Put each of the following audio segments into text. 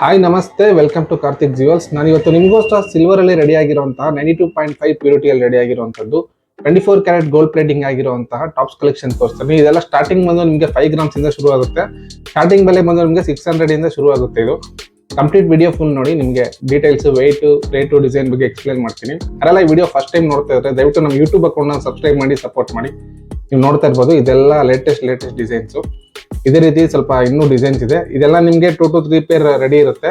Hi ನಮಸ್ತೆ. Welcome to Karthik jewels ನಾನು ಇವತ್ತು ನಿಮಗೋಸ್ಕರ ಸಿಲ್ವರ್ ಅಲ್ಲಿ ರೆಡಿ ಆಗಿರುವಂತಹ ನೈಂಟಿ ಟೂ ಪಾಯಿಂಟ್ ಫೈವ್ ಪ್ಯೂರಿಟಿಯಲ್ಲಿ ರೆಡಿ ಆಗಿರುವಂತದ್ದು twenty four carat gold plating ಆಗಿರುವಂತಹ ಟಾಪ್ಸ್ ಕಲೆಕ್ಷನ್ ತೋರಿಸ್ತೀನಿ. ಇದೆಲ್ಲ ಸ್ಟಾರ್ಟಿಂಗ್ ಬಂದು ನಿಮಗೆ ಫೈವ್ ಗ್ರಾಮ್ಸ್ ಇಂದ ಶುರು ಆಗುತ್ತೆ ಸ್ಟಾರ್ಟಿಂಗ್ ಬೆಲೆ ಬಂದು ನಿಮಗೆ ಸಿಕ್ಸ್ ಹಂಡ್ರೆಡ್ ಇಂದ ಶುರು ಆಗುತ್ತೆ ಇದು. ಕಂಪ್ಲೀಟ್ ವಿಡಿಯೋ ಫುಲ್ ನೋಡಿ, ನಿಮಗೆ ಡೀಟೇಲ್ಸ್ ವೆಯ್ಟ್ ರೇಟು ಡಿಸೈನ್ ಬಗ್ಗೆ ಎಕ್ಸ್ಪ್ಲೇನ್ ಮಾಡ್ತೀನಿ. ಅದೆಲ್ಲ ಈ ವಿಡಿಯೋ ಫಸ್ಟ್ ಟೈಮ್ ನೋಡ್ತಾ ಇದ್ರೆ, ದಯವಿಟ್ಟು ನಮ್ಮ ಯೂಟ್ಯೂಬ್ ಅಕೌಂಟ್ನ ಸಬ್ಸ್ಕ್ರೈಬ್ ಮಾಡಿ ಸಪೋರ್ಟ್ ಮಾಡಿ. ನೀವು ನೋಡ್ತಾ ಇರ್ಬೋದು, ಇದೆಲ್ಲ ಲೇಟೆಸ್ಟ್ ಲೇಟೆಸ್ಟ್ ಡಿಸೈನ್ಸು ಇದೇ ರೀತಿ ಸ್ವಲ್ಪ ಇನ್ನೂ ಡಿಸೈನ್ಸ್ ಇದೆ. ಇದೆಲ್ಲ ನಿಮಗೆ two to three pair ready ಇರುತ್ತೆ.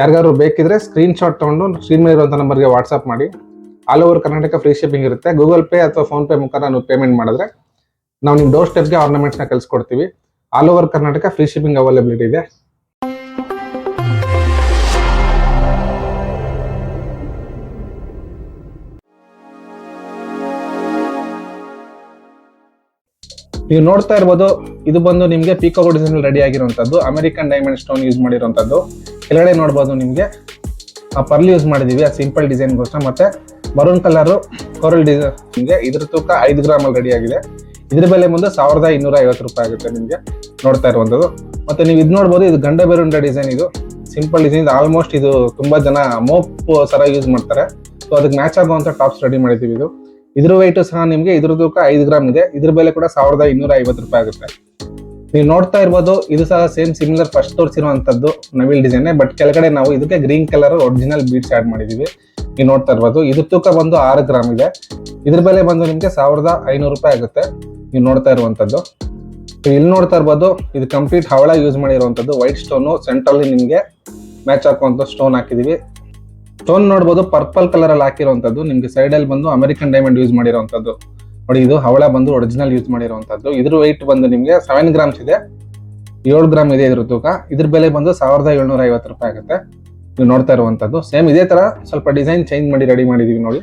ಯಾರಿಗಾದ್ರು ಬೇಕಿದ್ರೆ ಸ್ಕ್ರೀನ್ ಶಾಟ್ ತೊಗೊಂಡು ಸ್ಕ್ರೀನ್ ಮೇಲೆ ಇರುವಂಥ ನಂಬರ್ಗೆ ವಾಟ್ಸಪ್ ಮಾಡಿ. All over Karnataka free shipping ಇರುತ್ತೆ. ಗೂಗಲ್ ಪೇ ಅಥವಾ ಫೋನ್ ಪೇ ಮುಖಾಂತರ ನೀವು ಪೇಮೆಂಟ್ ಮಾಡಿದ್ರೆ ನಾವು ನಿಮ್ಮ ಡೋರ್ ಸ್ಟೆಪ್ಗೆ ಆರ್ನಮೆಂಟ್ಸ್ನ ಕಳಿಸ್ಕೊಡ್ತೀವಿ. All over Karnataka free shipping availability ಇದೆ. ನೀವು ನೋಡ್ತಾ ಇರ್ಬೋದು, ಇದು ಬಂದು ನಿಮಗೆ ಪೀಕೋ ಡಿಸೈನ್ ರೆಡಿ ಆಗಿರುವಂಥದ್ದು. ಅಮೆರಿಕನ್ ಡೈಮಂಡ್ ಸ್ಟೋನ್ ಯೂಸ್ ಮಾಡಿರುವಂಥದ್ದು. ಕೆಳಗಡೆ ನೋಡ್ಬೋದು ನಿಮಗೆ, ಆ ಪರ್ಲ್ ಯೂಸ್ ಮಾಡಿದ್ದೀವಿ ಆ ಸಿಂಪಲ್ ಡಿಸೈನ್ಗೋಸ್ಕರ ಮತ್ತೆ ಮರೂನ್ ಕಲರು ಕೊರಲ್ ಡಿಸೈನ್ ನಿಮಗೆ ಇದ್ರ ತೂಕ ಐದು ಗ್ರಾಮಲ್ಲಿ ರೆಡಿ ಆಗಿದೆ. ಇದ್ರ ಬೆಲೆ ಮುಂದೆ ಸಾವಿರದ ಇನ್ನೂರ ಐವತ್ತು ರೂಪಾಯಿ ಆಗುತ್ತೆ ನಿಮಗೆ ನೋಡ್ತಾ ಇರುವಂಥದ್ದು. ಮತ್ತೆ ನೀವು ಇದು ನೋಡ್ಬೋದು, ಇದು ಗಂಡ ಬೆರುಂಡ ಡಿಸೈನ್ ಇದು. ಸಿಂಪಲ್ ಡಿಸೈನ್ ಆಲ್ಮೋಸ್ಟ್ ಇದು ತುಂಬ ಜನ ಮೋಪ್ ಸರ ಯೂಸ್ ಮಾಡ್ತಾರೆ. ಸೊ ಅದಕ್ಕೆ ಮ್ಯಾಚ್ ಆಗುವಂಥ ಟಾಪ್ಸ್ ರೆಡಿ ಮಾಡಿದ್ದೀವಿ ಇದು. ಇದ್ರ ವೈಟು ಸಹ ನಿಮಗೆ ಇದ್ರ ತೂಕ ಐದು ಗ್ರಾಮ್ ಇದೆ. ಇದ್ರ ಬೆಲೆ ಕೂಡ ಸಾವಿರದ ಇನ್ನೂರ ಐವತ್ತು ರೂಪಾಯಿ ಆಗುತ್ತೆ. ನೀವು ನೋಡ್ತಾ ಇರ್ಬೋದು, ಇದು ಸಹ ಸೇಮ್ ಸಿಮಿಲರ್ ಫಸ್ಟ್ ತೋರಿಸಿರುವಂತದ್ದು ನವಿಲ್ ಡಿಸೈನ್ ಬಟ್ ಕೆಳಗಡೆ ನಾವು ಇದಕ್ಕೆ green colour original beads add ಮಾಡಿದೀವಿ. ನೀವು ನೋಡ್ತಾ ಇರ್ಬೋದು ಇದ್ರ ತೂಕ ಬಂದು ಆರು ಗ್ರಾಮ್ ಇದೆ. ಇದ್ರ ಬೆಲೆ ಬಂದು ನಿಮಗೆ ಸಾವಿರದ ಐನೂರು ರೂಪಾಯಿ ಆಗುತ್ತೆ. ನೀವು ನೋಡ್ತಾ ಇರುವಂತದ್ದು. ಇಲ್ಲಿ ನೋಡ್ತಾ ಇರ್ಬೋದು, ಇದು ಕಂಪ್ಲೀಟ್ ಹವಳ ಯೂಸ್ ಮಾಡಿರುವಂತದ್ದು. ವೈಟ್ ಸ್ಟೋನು ಸೆಂಟ್ರಲ್ಲಿ ನಿಮಗೆ ಮ್ಯಾಚ್ ಹಾಕುವಂತ ಸ್ಟೋನ್ ಹಾಕಿದೀವಿ. ಸ್ಟೋನ್ ನೋಡ್ಬೋದು ಪರ್ಪಲ್ ಕಲರ್ ಅಲ್ಲಿ ಹಾಕಿರುವಂತದ್ದು. ನಿಮ್ಗೆ ಸೈಡ್ ಅಲ್ಲಿ ಬಂದು ಅಮೆರಿಕನ್ ಡೈಮಂಡ್ ಯೂಸ್ ಮಾಡಿರುವಂತದ್ದು. ನೋಡಿ, ಇದು ಹವಳ ಬಂದು ಒರಿಜಿನಲ್ ಯೂಸ್ ಮಾಡಿರುವಂತದ್ದು. ಇದ್ರ ವೈಟ್ ಬಂದು ನಿಮಗೆ ಸೆವೆನ್ ಗ್ರಾಮ್ಸ್ ಇದೆ. ಏಳು ಗ್ರಾಮ್ ಇದೆ ಇದ್ರ ತೂಕ. ಇದ್ರ ಬೆಲೆ ಬಂದು ಸಾವಿರದ ಏಳ್ನೂರ ಐವತ್ತು ರೂಪಾಯಿ ಆಗುತ್ತೆ. ನೀವು ನೋಡ್ತಾ ಇರುವಂತದ್ದು. ಸೇಮ್ ಇದೇ ತರ ಸ್ವಲ್ಪ ಡಿಸೈನ್ ಚೇಂಜ್ ಮಾಡಿ ರೆಡಿ ಮಾಡಿದೀವಿ ನೋಡಿ.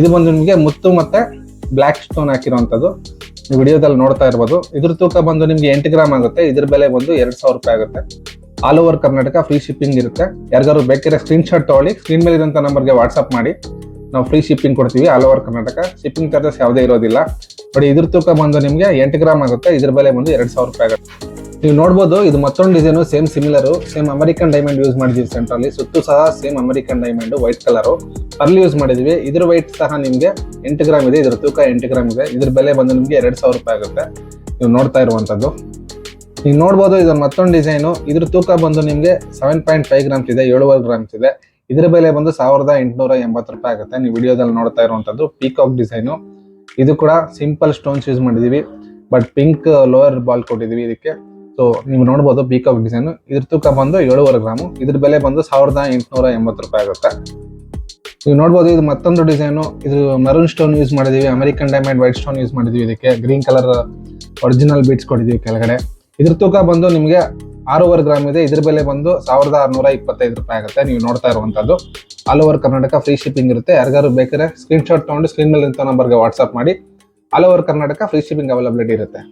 ಇದು ಬಂದು ನಿಮಗೆ ಮುತ್ತು ಮತ್ತೆ ಬ್ಲಾಕ್ ಸ್ಟೋನ್ ಹಾಕಿರುವಂತದ್ದು. ನೀವು ವಿಡಿಯೋದಲ್ಲಿ ನೋಡ್ತಾ ಇರ್ಬೋದು. ಇದ್ರ ತೂಕ ಬಂದು ನಿಮ್ಗೆ ಎಂಟು ಗ್ರಾಮ್ ಆಗುತ್ತೆ. ಇದ್ರ ಬೆಲೆ ಬಂದು ಎರಡ್ ಸಾವಿರ ರೂಪಾಯಿ ಆಗುತ್ತೆ. All over Karnataka free shipping ಇರುತ್ತೆ. ಯಾರಿಗಾದ್ರು ಬೇಕಿದ್ರೆ ಸ್ಕ್ರೀನ್ ಶಾಟ್ ತಗೊಳ್ಳಿ. ಸ್ಕ್ರೀನ್ ಮೇಲೆ ಇರುವಂತ ನಂಬರ್ಗೆ ವಾಟ್ಸಪ್ ಮಾಡಿ. ನಾವು ಫ್ರೀ ಶಿಪ್ಪಿಂಗ್ ಕೊಡ್ತೀವಿ all over Karnataka shipping charges ಯಾವುದೇ ಇರೋದಿಲ್ಲ. ಬಟ್ ಇದ್ರ ತೂಕ ಬಂದು ನಿಮಗೆ ಎಂಟು ಗ್ರಾಮ್ ಆಗುತ್ತೆ. ಇದ್ರ ಬೆಲೆ ಬಂದು ಎರಡು ಸಾವಿರ ರೂಪಾಯಿ ಆಗುತ್ತೆ. ನೀವು ನೋಡ್ಬೋದು, ಇದು ಮತ್ತೊಂದು design same similar same American diamond use ಮಾಡಿದೀವಿ ಸೆಂಟ್ರಲ್ಲಿ ಸುತ್ತು ಸಹ same American diamond white colour pearl use ಮಾಡಿದ್ವಿ. ಇದ್ರ ವೈಟ್ ಸಹ ನಿಮಗೆ ಎಂಟು ಗ್ರಾಮ್ ಇದೆ. ಇದ್ರ ತೂಕ ಎಂಟು ಗ್ರಾಮ್ ಇದೆ. ಇದ್ರ ಬೆಲೆ ಬಂದು ನಿಮಗೆ ಎರಡು ಸಾವಿರ ರೂಪಾಯಿ ಆಗುತ್ತೆ. ನೀವು ನೋಡ್ತಾ ಇರುವಂತದ್ದು ನೀವು ನೋಡ್ಬೋದು ಇದೊಂದು ಮತ್ತೊಂದು ಡಿಸೈನು ಇದ್ರ ತೂಕ ಬಂದು ನಿಮಗೆ ಸೆವೆನ್ ಪಾಯಿಂಟ್ ಫೈವ್ ಗ್ರಾಮ್ಸ್ ಇದೆ, ಏಳುವರೆ ಗ್ರಾಮ್ಸ್ ಇದೆ. ಇದ್ರ ಬೆಲೆ ಬಂದು ಸಾವಿರದ ಎಂಟುನೂರ ಎಂಬತ್ತು ರೂಪಾಯಿ ಆಗುತ್ತೆ. ನೀವು ವಿಡಿಯೋದಲ್ಲಿ ನೋಡ್ತಾ ಇರುವಂತದ್ದು ಪೀಕಾಕ್ ಡಿಸೈನು ಇದು ಕೂಡ ಸಿಂಪಲ್ ಸ್ಟೋನ್ಸ್ ಯೂಸ್ ಮಾಡಿದೀವಿ ಬಟ್ ಪಿಂಕ್ ಲೋಯರ್ ಬಾಲ್ ಕೊಟ್ಟಿದೀವಿ ಇದಕ್ಕೆ. ಸೊ ನೀವು ನೋಡ್ಬೋದು ಪೀಕಾಕ್ ಡಿಸೈನ್ ಇದ್ರ ತೂಕ ಬಂದು ಏಳುವರೆ ಗ್ರಾಮು ಇದ್ರ ಬೆಲೆ ಬಂದು ಸಾವಿರದ ಎಂಟುನೂರ ಎಂಬತ್ತು ರೂಪಾಯಿ ಆಗುತ್ತೆ. ನೀವು ನೋಡ್ಬೋದು ಇದು ಮತ್ತೊಂದು ಡಿಸೈನು ಇದು ಮರೂನ್ ಸ್ಟೋನ್ ಯೂಸ್ ಮಾಡಿದೀವಿ American diamond white stone use ಮಾಡಿದೀವಿ ಇದಕ್ಕೆ. ಗ್ರೀನ್ ಕಲರ್ ಒರಿಜಿನಲ್ ಬೀಟ್ಸ್ ಕೊಟ್ಟಿದೀವಿ ಕೆಳಗಡೆ. ಇದ್ರ ತೂಕ ಬಂದು ನಿಮಗೆ ಆರೂವರೆ ಗ್ರಾಮ್ ಇದೆ. ಇದ್ರ ಬೆಲೆ ಬಂದು ಸಾವಿರದ ಆರುನೂರ ಇಪ್ಪತ್ತೈದು ರೂಪಾಯಿ ಆಗುತ್ತೆ. ನೀವು ನೋಡ್ತಾ ಇರುವಂತದ್ದು all over Karnataka free shipping ಇರುತ್ತೆ. ಯಾರಿಗಾರು ಬೇಕಾದ್ರೆ ಸ್ಕ್ರೀನ್ ಶಾಟ್ ತಗೊಂಡು ಸ್ಕ್ರೀನ್ ಮೇಲೆ ಇರೋ ನಂಬರ್ಗೆ ವಾಟ್ಸ್ಆಪ್ ಮಾಡಿ. All over Karnataka free shipping availability ಇರುತ್ತೆ.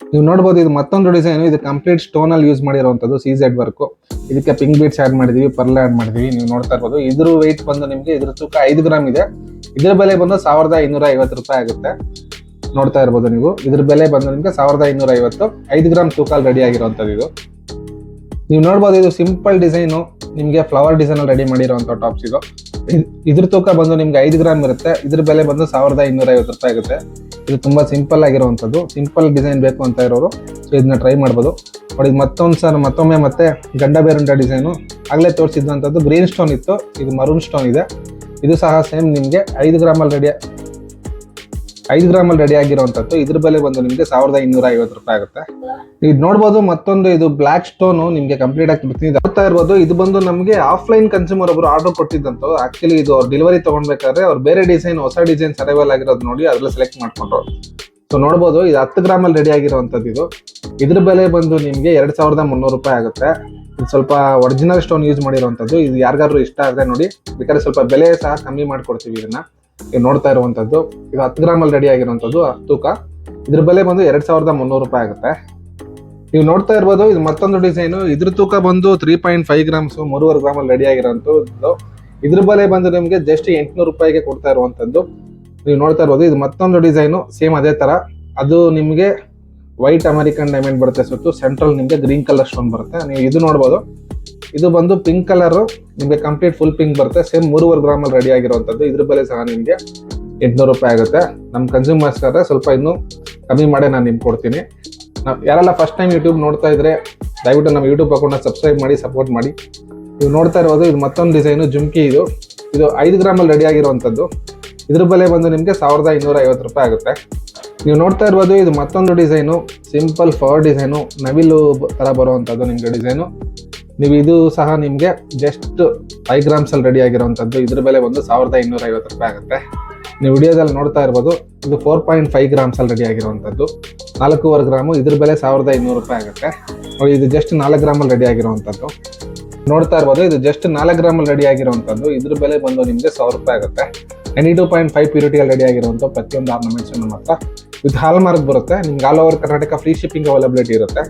ನೀವು ನೋಡ್ಬೋದು ಇದು ಮತ್ತೊಂದು ಡಿಸೈನ್ ಇದು ಕಂಪ್ಲೀಟ್ ಸ್ಟೋನ್ ಅಲ್ಲಿ ಯೂಸ್ ಮಾಡಿರುವಂತದ್ದು ಸೀಸೆಡ್ ವರ್ಕ್ ಇದಕ್ಕೆ ಪಿಂಕ್ ಬೀಟ್ಸ್ ಆ್ಯಡ್ ಮಾಡಿದೀವಿ ಪರ್ಲ ಆ್ಯಡ್ ಮಾಡಿದೀವಿ. ನೀವು ನೋಡ್ತಾ ಇರ್ಬೋದು. ಇದ್ರ ವೆಯ್ಟ್ ಬಂದು ನಿಮಗೆ ಇದ್ರ ತೂಕ ಐದು ಗ್ರಾಮ್ ಇದೆ. ಇದ್ರ ಬೆಲೆ ಬಂದು ಸಾವಿರದ ಐನೂರ ಐವತ್ತು ರೂಪಾಯಿ ಆಗುತ್ತೆ. ನೋಡ್ತಾ ಇರ್ಬೋದು ನೀವು. ಇದ್ರ ಬೆಲೆ ಬಂದು ನಿಮಗೆ ಸಾವಿರದ ಐನೂರ ಐವತ್ತು ಐದು ಗ್ರಾಮ್ ತೂಕಾಲ್ ರೆಡಿ ಆಗಿರುವಂತದ್ದು ಇದು. ನೀವು ನೋಡ್ಬೋದು ಇದು ಸಿಂಪಲ್ ಡಿಸೈನು ನಿಮಗೆ ಫ್ಲವರ್ ಡಿಸೈನ್ ಅಲ್ಲಿ ರೆಡಿ ಮಾಡಿರುವಂತ ಟಾಪ್ಸ್ ಇದು. ಇದ್- ಇದ್ರ ತೂಕ ಬಂದು ನಿಮ್ಗೆ ಐದು ಗ್ರಾಮ್ ಇರುತ್ತೆ. ಇದ್ರ ಬೆಲೆ ಬಂದು ಸಾವಿರದ ಇನ್ನೂರ ಐವತ್ತು ರೂಪಾಯಿ ಆಗುತ್ತೆ. ಇದು ತುಂಬಾ ಸಿಂಪಲ್ ಆಗಿರುವಂತದ್ದು ಸಿಂಪಲ್ ಡಿಸೈನ್ ಬೇಕು ಅಂತ ಇರೋರು. ಸೊ ಇದನ್ನ ಟ್ರೈ ಮಾಡ್ಬೋದು. ನೋಡಿ, ಮತ್ತೊಂದು ಸರ್, ಮತ್ತೊಮ್ಮೆ ಮತ್ತೆ ಗಂಡ ಬೇರುಂಡ ಡಿಸೈನು ಆಗಲೇ ತೋರಿಸಿದಂಥದ್ದು ಗ್ರೀನ್ ಸ್ಟೋನ್ ಇತ್ತು. ಇದು ಮರೂನ್ ಸ್ಟೋನ್ ಇದೆ. ಇದು ಸಹ ಸೇಮ್ ನಿಮಗೆ ಐದು ಗ್ರಾಮಲ್ಲಿ ರೆಡಿ ಐದು ಗ್ರಾಮಲ್ಲಿ ರೆಡಿ ಆಗಿರುವಂತದ್ದು, ಇದ್ರ ಬೆಲೆ ಬಂದು ನಿಮಗೆ ಸಾವಿರದ ಇನ್ನೂರ ಐವತ್ತು ರೂಪಾಯಿ ಆಗುತ್ತೆ. ಇದು ನೋಡ್ಬೋದು ಮತ್ತೊಂದು, ಇದು ಬ್ಲಾಕ್ ಸ್ಟೋನು ನಿಮಗೆ ಕಂಪ್ಲೀಟ್ ಆಗಿ ಬರ್ತೀನಿ ನೋಡ್ತಾ ಇರ್ಬೋದು, ಇದು ಬಂದು ನಮಗೆ ಆಫ್ಲೈನ್ ಕನ್ಸ್ಯೂಮರ್ ಒಬ್ರು ಆರ್ಡರ್ ಕೊಟ್ಟಿದ್ದಂತು ಆಕ್ಚುಲಿ ಇದು ಡೆಲಿವರಿ ತೊಗೊಳ್ಬೇಕಾದ್ರೆ ಅವ್ರು ಬೇರೆ ಡಿಸೈನ್ ಹೊಸ ಡಿಸೈನ್ ಅರೈವಲ್ ಆಗಿರೋದು ನೋಡಿ ಅದ್ರಲ್ಲಿ ಸೆಲೆಕ್ಟ್ ಮಾಡ್ಕೊಂಡ್ರು. ಸೊ ನೋಡ್ಬೋದು, ಇದು ಹತ್ತು ಗ್ರಾಮಲ್ಲಿ ರೆಡಿ ಆಗಿರುವಂಥದ್ದು ಇದು. ಇದ್ರ ಬೆಲೆ ಬಂದು ನಿಮಗೆ ಎರಡ್ ಸಾವಿರದ ಮುನ್ನೂರು ರೂಪಾಯಿ ಆಗುತ್ತೆ. ಇದು ಸ್ವಲ್ಪ ಒರಿಜಿನಲ್ ಸ್ಟೋನ್ ಯೂಸ್ ಮಾಡಿರುವಂಥದ್ದು ಇದು ಯಾರಿಗಾದ್ರೂ ಇಷ್ಟ ಆದರೆ ನೋಡಿ ಬೇಕಾದ್ರೆ ಸ್ವಲ್ಪ ಬೆಲೆ ಸಹ ಕಮ್ಮಿ ಮಾಡ್ಕೊಡ್ತೀವಿ ಇದನ್ನ. ನೋಡ್ತಾ ಇರುವಂಥದ್ದು ಇದು ಹತ್ತು ಗ್ರಾಮಲ್ಲಿ ರೆಡಿ ಆಗಿರುವಂಥದ್ದು ತೂಕ. ಇದ್ರ ಬೆಲೆ ಬಂದು ಎರಡ್ ಸಾವಿರದ ಮುನ್ನೂರು ರೂಪಾಯಿ ಆಗುತ್ತೆ. ನೀವು ನೋಡ್ತಾ ಇರ್ಬೋದು, ಇದು ಮತ್ತೊಂದು ಡಿಸೈನು ಇದ್ರ ತೂಕ ಬಂದು ತ್ರೀ ಪಾಯಿಂಟ್ ಫೈವ್ ಗ್ರಾಮ್ಸ್ ಮೂರುವರೆ ಗ್ರಾಮಲ್ಲಿ ರೆಡಿ ಆಗಿರೋಂಥದ್ದು ಇದ್ರ ಬೆಲೆ ಬಂದು ನಿಮಗೆ ಜಸ್ಟ್ ಎಂಟುನೂರು ರೂಪಾಯಿಗೆ ಕೊಡ್ತಾ ಇರುವಂಥದ್ದು ನೀವು ನೋಡ್ತಾ ಇರ್ಬೋದು, ಇದು ಮತ್ತೊಂದು ಡಿಸೈನು ಸೇಮ್ ಅದೇ ತರ. ಅದು ನಿಮಗೆ ವೈಟ್ ಅಮೆರಿಕನ್ ಡೈಮಂಡ್ ಬರುತ್ತೆ ಸುತ್ತು. ಸೆಂಟ್ರಲ್ ನಿಮಗೆ ಗ್ರೀನ್ ಕಲರ್ ಸ್ಟೋನ್ ಬರುತ್ತೆ. ನೀವು ಇದು ನೋಡ್ಬೋದು. ಇದು ಬಂದು ಪಿಂಕ್ ಕಲರ್ ನಿಮಗೆ ಕಂಪ್ಲೀಟ್ ಫುಲ್ ಪಿಂಕ್ ಬರುತ್ತೆ. ಸೇಮ್ ಮೂರುವರೆ ಗ್ರಾಮಲ್ಲಿ ರೆಡಿ ಆಗಿರುವಂಥದ್ದು. ಇದ್ರ ಬೆಲೆ ಸಹ ನಿಮಗೆ ಎಂಟುನೂರು ರೂಪಾಯಿ ಆಗುತ್ತೆ. ನಮ್ಮ ಕನ್ಸ್ಯೂಮರ್ಸ್ಗಾದ್ರೆ ಸ್ವಲ್ಪ ಇನ್ನೂ ಕಮ್ಮಿ ಮಾಡೇ ನಾನು ನಿಮ್ಗೆ ಕೊಡ್ತೀನಿ. ನಾವು ಯಾರೆಲ್ಲ ಫಸ್ಟ್ ಟೈಮ್ ಯೂಟ್ಯೂಬ್ ನೋಡ್ತಾ ಇದ್ರೆ, ದಯವಿಟ್ಟು ನಮ್ಮ ಯೂಟ್ಯೂಬ್ ಅಕೌಂಟ್ನ ಸಬ್ಸ್ಕ್ರೈಬ್ ಮಾಡಿ ಸಪೋರ್ಟ್ ಮಾಡಿ. ನೀವು ನೋಡ್ತಾ ಇರೋದು ಇದು ಮತ್ತೊಂದು ಡಿಸೈನು ಜುಮ್ಕಿ ಇದು. ಇದು ಐದು ಗ್ರಾಮಲ್ಲಿ ರೆಡಿ ಆಗಿರುವಂಥದ್ದು. ಇದ್ರ ಬೆಲೆ ಬಂದು ನಿಮಗೆ ಸಾವಿರದ ಇನ್ನೂರ ಐವತ್ತು ರೂಪಾಯಿ ಆಗುತ್ತೆ. ನೀವು ನೋಡ್ತಾ ಇರ್ಬೋದು, ಇದು ಮತ್ತೊಂದು ಡಿಸೈನು, ಸಿಂಪಲ್ ಫವರ್ ಡಿಸೈನು, ನವಿಲು ಥರ ಬರುವಂಥದ್ದು ನಿಮಗೆ ಡಿಸೈನು. ನೀವು ಇದು ಸಹ ನಿಮಗೆ ಜಸ್ಟ್ ಫೈವ್ ಗ್ರಾಮ್ಸಲ್ಲಿ ರೆಡಿ ಆಗಿರೋವಂಥದ್ದು ಇದ್ರ ಬೆಲೆ ಬಂದು ಸಾವಿರದ ಇನ್ನೂರ ಐವತ್ತು ರೂಪಾಯಿ ಆಗುತ್ತೆ. ನೀವು ವಿಡಿಯೋದಲ್ಲಿ ನೋಡ್ತಾ ಇರ್ಬೋದು, ಇದು ಫೋರ್ ಪಾಯಿಂಟ್ ಫೈವ್ ಗ್ರಾಮ್ಸಲ್ಲಿ ರೆಡಿ ಆಗಿರುವಂಥದ್ದು ನಾಲ್ಕೂವರೆ ಗ್ರಾಮು, ಇದ್ರ ಬೆಲೆ ಸಾವಿರದ ಇನ್ನೂರು ರೂಪಾಯಿ ಆಗುತ್ತೆ. ನೋಡಿ, ಇದು ಜಸ್ಟ್ ನಾಲ್ಕು ಗ್ರಾಮಲ್ಲಿ ರೆಡಿ ಆಗಿರುವಂಥದ್ದು ನೋಡ್ತಾ ಇರ್ಬೋದು, ಇದು ಜಸ್ಟ್ ನಾಲ್ಕು ಗ್ರಾಮಲ್ಲಿ ರೆಡಿ ಆಗಿರುವಂಥದ್ದು ಇದ್ರ ಬೆಲೆ ಬಂದು ನಿಮಗೆ ಸಾವಿರ ರೂಪಾಯಿ ಆಗುತ್ತೆ. ನೈಂಟಿ ಟೂ ಪಾಯಿಂಟ್ ಫೈವ್ ಪ್ಯೂರಿಟಿಯಲ್ಲಿ ರೆಡಿ ಆಗಿರುವಂಥ ಪ್ರತಿಯೊಂದು ಆರ್ನಮೆಂಟ್ಸ್ ನಮ್ಮ ಹತ್ರ ವಿತ್ ಹಾಲ್ ಮಾರ್ಕ್ ಬರುತ್ತೆ. ನಿಮ್ಗೆ all over Karnataka free shipping availability ಇರುತ್ತೆ.